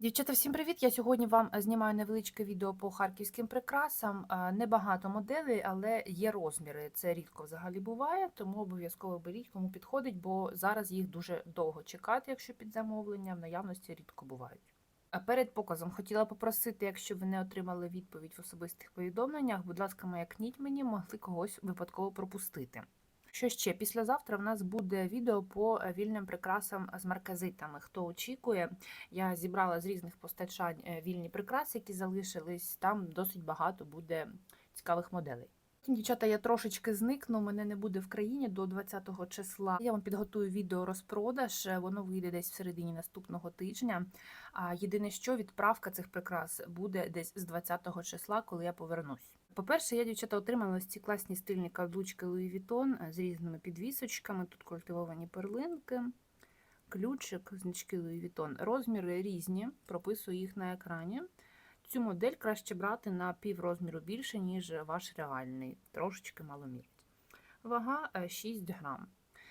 Дівчата, всім привіт! Я сьогодні вам е, знімаю невеличке відео по харківським прикрасам. Е, Небагато моделей, але є розміри. Це рідко взагалі буває, тому обов'язково беріть, кому підходить, бо зараз їх дуже довго чекати, якщо під замовлення, в наявності рідко бувають. А Перед показом хотіла попросити, якщо ви не отримали відповідь в особистих повідомленнях, будь ласка, маякніть мені, могли когось випадково пропустити. Що ще? Післязавтра в нас буде відео по е, вільним прикрасам з марказитами. Хто очікує, я зібрала з різних постачань е, вільні прикраси, які залишились. Там досить багато буде цікавих моделей. Дівчата, я трошечки зникну, мене не буде в країні до 20-го числа. Я вам підготую відео розпродаж, е, воно вийде десь в середині наступного тижня. А єдине, що відправка цих прикрас буде десь з 20-го числа, коли я повернусь. По-перше, я, дівчата, отримала ці класні стильні каблучки Louis Vuitton е, з різними підвісочками. Тут культивовані перлинки, ключик, значки Louis Vuitton. Розміри різні, прописую їх на екрані. Цю модель краще брати на пів розміру більше, ніж ваш реальний, трошечки маломірить. Вага е, 6 грам.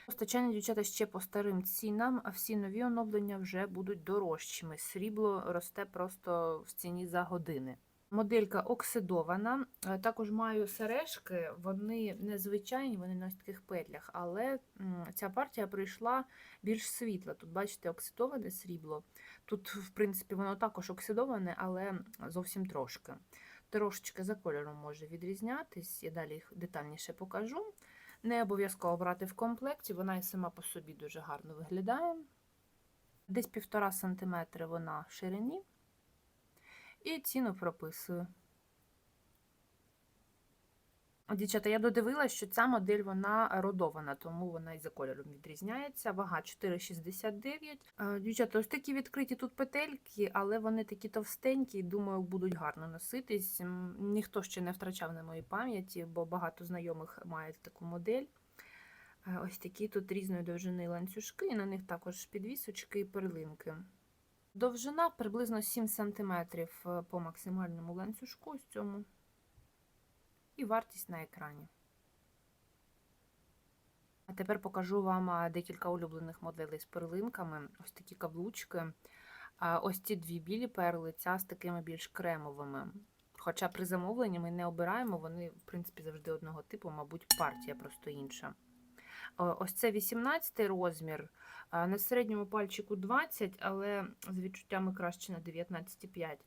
Постачання дівчата ще по старим цінам, а всі нові оновлення вже будуть дорожчими. Срібло росте просто в ціні за години. Моделька оксидована. Е, Також маю сережки, вони незвичайні, вони на таких петлях, але ця партія прийшла більш світла. Тут, бачите, оксидоване срібло. Тут, в принципі, воно також оксидоване, але зовсім трошки. Трошечки за кольором може відрізнятись, я далі їх детальніше покажу. Не обов'язково брати в комплекті, вона і сама по собі дуже гарно виглядає. Десь півтора сантиметри вона в ширині. І ціну прописую. Дівчата, я додивилася, що ця модель вона родована, тому вона і за кольором відрізняється. Вага 4,69. Е, Дівчата, ось такі відкриті тут петельки, але вони такі товстенькі, думаю, будуть гарно носитись. Ніхто ще не втрачав на моїй пам'яті, бо багато знайомих мають таку модель. Е, Ось такі тут різної довжини ланцюжки, і на них також підвісочки і перлинки. Довжина приблизно 7 см по максимальному ланцюжку ось цьому. І вартість на екрані. А тепер покажу вам декілька улюблених моделей з перлинками. Ось такі каблучки. Ось ці дві білі перли, ця з такими більш кремовими. Хоча при замовленні ми не обираємо, вони, в принципі, завжди одного типу, мабуть, партія просто інша. О, Ось це 18 розмір. На середньому пальчику 20, але з відчуттями краще на 19,5.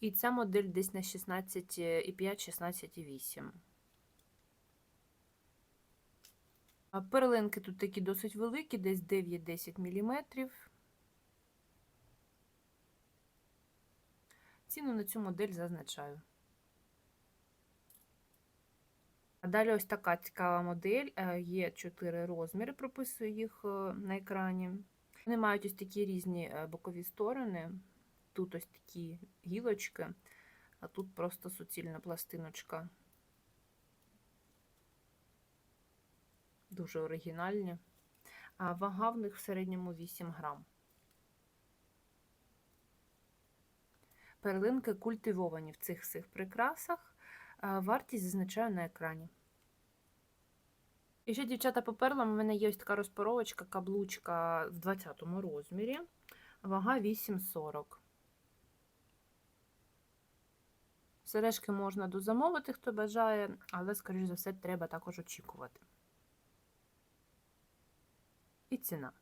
І ця модель десь на 16,5-16,8. А Перлинки тут такі досить великі, десь 9-10 мм. Ціну на цю модель зазначаю. А далі ось така цікава модель. Е, Є 4 розміри, прописую їх е, на екрані. Вони мають ось такі різні е, бокові сторони. Тут ось такі гілочки, а тут просто суцільна пластиночка. Дуже оригінальні. А вага в них в середньому 8 грам. Перлинки культивовані в цих всіх прикрасах. Вартість зазначаю на екрані. І ще, дівчата, по перлам у мене є ось така розпаровочка, каблучка в 20 розмірі. Вага 8,40. Сережки можна дозамовити, хто бажає, але, скоріш за все, треба також очікувати. І ціна.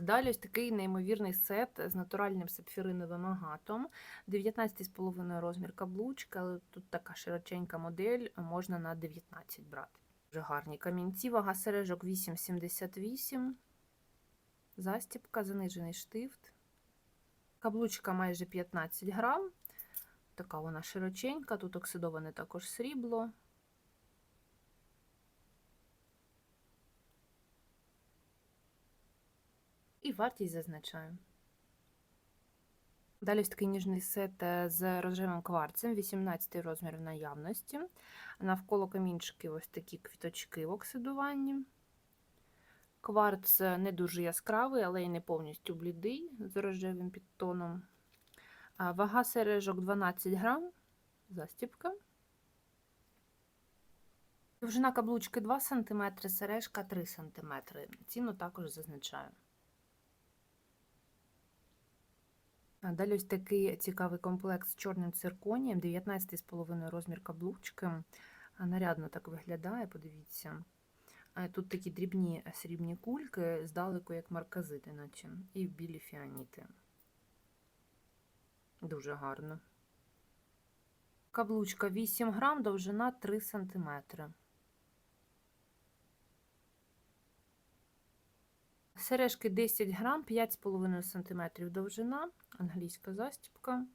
Далі ось такий неймовірний сет з натуральним сапфіриновим агатом. 19,5 розмір каблучка, але тут така широченька модель, можна на 19 брати. Дуже гарні камінці, вага сережок 8,78. Застіпка, занижений штифт. Каблучка майже 15 грам. Така вона широченька, тут оксидоване також срібло. Вартість зазначаю. Далі ось такий ніжний сет е, з рожевим кварцем, 18 розмір в наявності. Навколо камінчики ось такі квіточки в оксидуванні. Кварц не дуже яскравий, але й не повністю блідий з рожевим підтоном. Вага сережок 12 грам, застіпка. Довжина каблучки 2 см, сережка 3 см. Ціну також зазначаю. А Далі ось такий цікавий комплект з чорним цирконієм, 19,5 розмір каблучки. Нарядно так виглядає, подивіться. Тут такі дрібні срібні кульки, здалеку як марказити, наче, і білі фіаніти. Дуже гарно. Каблучка 8 грам, довжина 3 см. Сережки 10 грам, 5,5 см довжина, англійська застібка.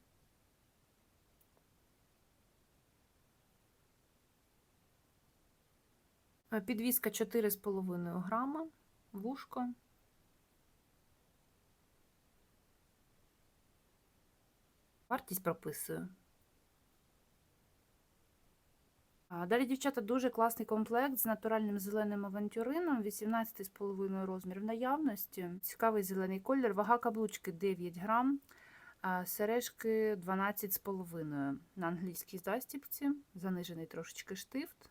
Е, Підвіска 4,5 грама, вушко. Вартість прописую. А Далі, дівчата, дуже класний комплект з натуральним зеленим авантюрином, 18,5 розмір в наявності. Цікавий зелений колір, вага каблучки 9 грам, сережки 12,5 на англійській застіпці, занижений трошечки штифт.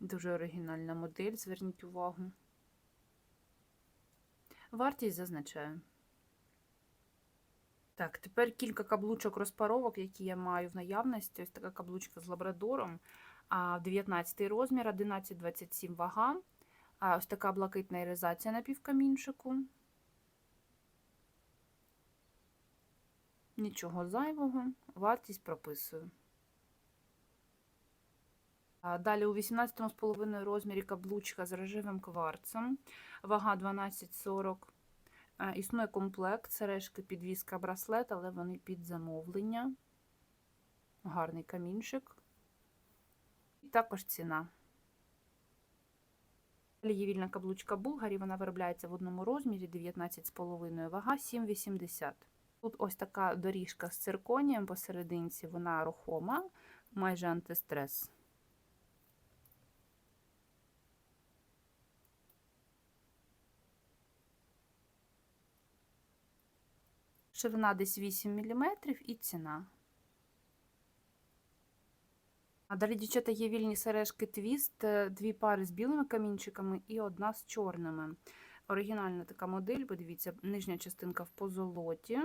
Дуже оригінальна модель, зверніть увагу. Вартість зазначаю. Так, тепер кілька каблучок розпаровок, які я маю в наявності. Ось така каблучка з лабрадором. 19 розмір, 11,27 вага. Ось така блакитна іризація на півкамінчику. Нічого зайвого. Вартість прописую. Далі у 18,5 розмірі каблучка з рожевим кварцем. Вага 12,40. А, Існує комплект, сережки, підвіска, браслет, але вони під замовлення. Гарний камінчик. І також ціна. Далі є вільна каблучка Булгарі, вона виробляється в одному розмірі 19,5 вага, 7,80. Тут ось така доріжка з цирконієм посерединці, вона рухома, майже антистрес. Ширина десь 8 мм і ціна. А далі, дівчата, є вільні сережки твіст, е, дві пари з білими камінчиками і одна з чорними. Оригінальна така модель, подивіться, нижня частинка в позолоті,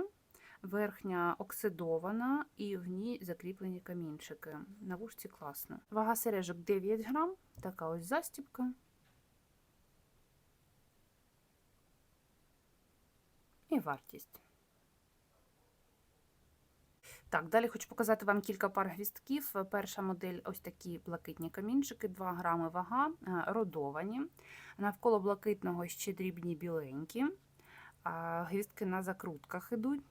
верхня оксидована, і в ній закріплені камінчики. На вушці класно. Вага сережок 9 грам, така ось застібка. І вартість. Так, далі хочу показати вам кілька пар гвістків. Перша модель ось такі блакитні камінчики, 2 грами вага, е, родовані. Навколо блакитного ще дрібні біленькі. Гвістки на закрутках ідуть.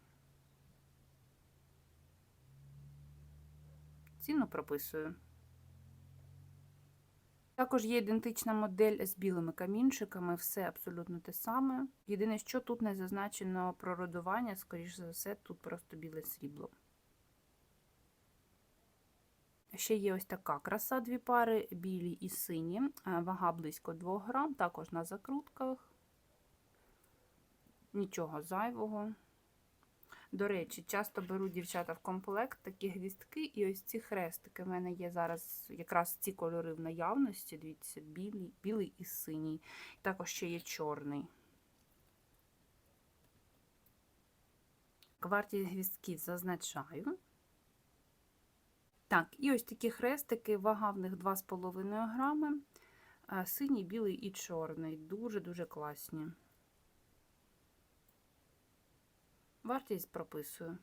Ціну прописую. Також є ідентична модель з білими камінчиками, все абсолютно те саме. Єдине, що тут не зазначено про родування, скоріш за все, тут просто біле срібло. Ще є ось така краса, дві пари, білі і сині, вага близько 2 грам, також на закрутках. Нічого зайвого. До речі, часто беру дівчата в комплект такі гвістки і ось ці хрестики. У мене є зараз якраз ці кольори в наявності. Дивіться, білий, білий і синій. Також ще є чорний. Вартість гвістків зазначаю. Так, і ось такі хрестики, вага в них 2,5 грами. Синій, білий і чорний. Дуже-дуже класні. Вартість прописую.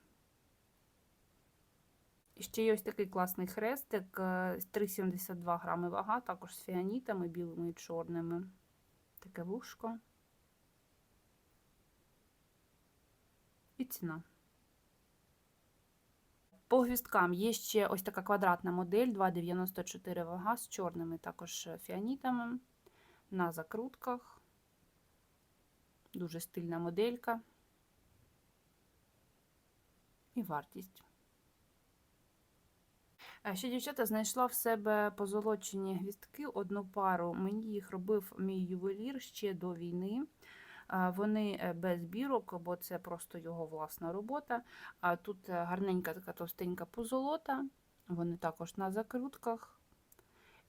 І ще є ось такий класний хрестик, 3,72 грами вага, також з фіанітами, білими і чорними. Таке вушко. І ціна. По гвісткам є ще ось така квадратна модель 2,94 вага з чорними також фіанітами на закрутках. Дуже стильна моделька. І вартість. Ще дівчата знайшла в себе позолочені гвістки, одну пару. Мені їх робив мій ювелір ще до війни. Вони е, без бірок, бо це просто його власна робота. А тут е, гарненька така товстенька позолота, вони також на закрутках.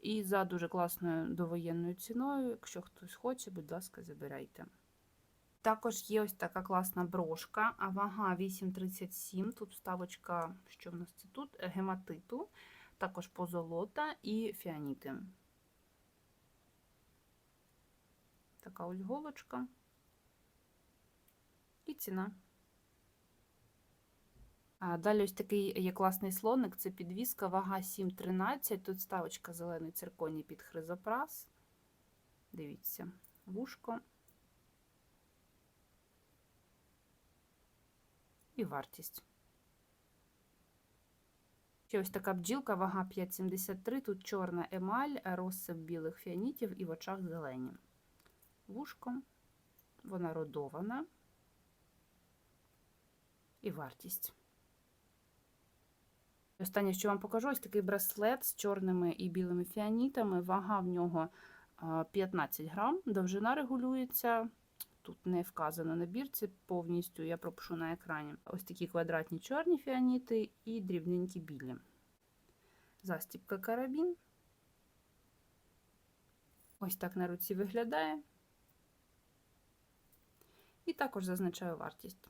І за дуже класною довоєнною ціною, якщо хтось хоче, будь ласка, забирайте. Також є ось така класна брошка, а вага 8,37. Тут вставочка, що в нас це тут? Гематиту, також позолота і фіаніти. Така ось голочка. І ціна. А Далі ось такий є класний слоник, це підвіска, вага 7,13. Тут ставочка зелений цирконій під хризопрас. Дивіться, вушко. І вартість. Ще ось така бджілка, вага 5,73. Тут чорна емаль, розсип білих фіанітів і в очах зелені. Вушко, вона родована. І вартість. Останнє, що вам покажу, ось такий браслет з чорними і білими фіанітами. Вага в нього 15 грам, довжина регулюється. Тут не вказано на бірці повністю, я пропишу на екрані. Ось такі квадратні чорні фіаніти і дрібненькі білі. Застіпка карабін. Ось так на руці виглядає. І також зазначаю вартість.